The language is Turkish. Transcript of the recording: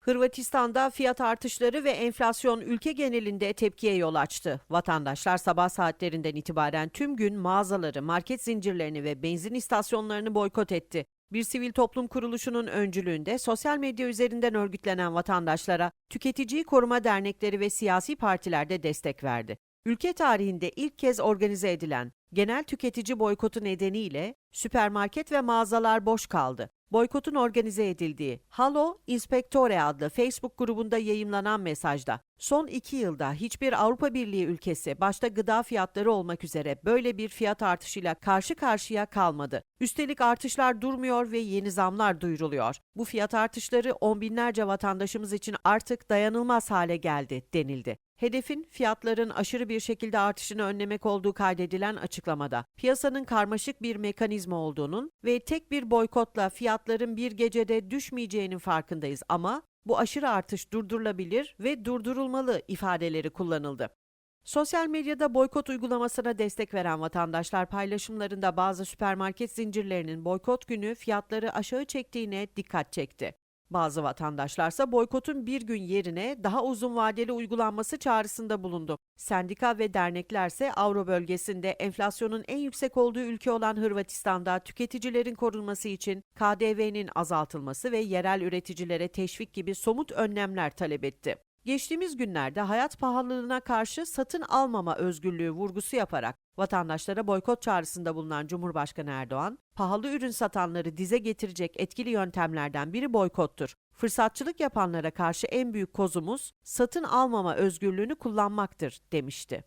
Hırvatistan'da fiyat artışları ve enflasyon ülke genelinde tepkiye yol açtı. Vatandaşlar sabah saatlerinden itibaren tüm gün mağazaları, market zincirlerini ve benzin istasyonlarını boykot etti. Bir sivil toplum kuruluşunun öncülüğünde sosyal medya üzerinden örgütlenen vatandaşlara tüketiciyi koruma dernekleri ve siyasi partiler de destek verdi. Ülke tarihinde ilk kez organize edilen genel tüketici boykotu nedeniyle süpermarket ve mağazalar boş kaldı. Boykotun organize edildiği Halo Inspectore adlı Facebook grubunda yayımlanan mesajda son iki yılda hiçbir Avrupa Birliği ülkesi başta gıda fiyatları olmak üzere böyle bir fiyat artışıyla karşı karşıya kalmadı. Üstelik artışlar durmuyor ve yeni zamlar duyuruluyor. Bu fiyat artışları on binlerce vatandaşımız için artık dayanılmaz hale geldi denildi. Hedefin fiyatların aşırı bir şekilde artışını önlemek olduğu kaydedilen açıklamada, piyasanın karmaşık bir mekanizma olduğunun ve tek bir boykotla fiyatların bir gecede düşmeyeceğinin farkındayız ama bu aşırı artış durdurulabilir ve durdurulmalı ifadeleri kullanıldı. Sosyal medyada boykot uygulamasına destek veren vatandaşlar paylaşımlarında bazı süpermarket zincirlerinin boykot günü fiyatları aşağı çektiğine dikkat çekti. Bazı vatandaşlarsa boykotun bir gün yerine daha uzun vadeli uygulanması çağrısında bulundu. Sendika ve derneklerse Avro bölgesinde enflasyonun en yüksek olduğu ülke olan Hırvatistan'da tüketicilerin korunması için KDV'nin azaltılması ve yerel üreticilere teşvik gibi somut önlemler talep etti. Geçtiğimiz günlerde hayat pahalılığına karşı satın almama özgürlüğü vurgusu yaparak vatandaşlara boykot çağrısında bulunan Cumhurbaşkanı Erdoğan, pahalı ürün satanları dize getirecek etkili yöntemlerden biri boykottur. Fırsatçılık yapanlara karşı en büyük kozumuz satın almama özgürlüğünü kullanmaktır demişti.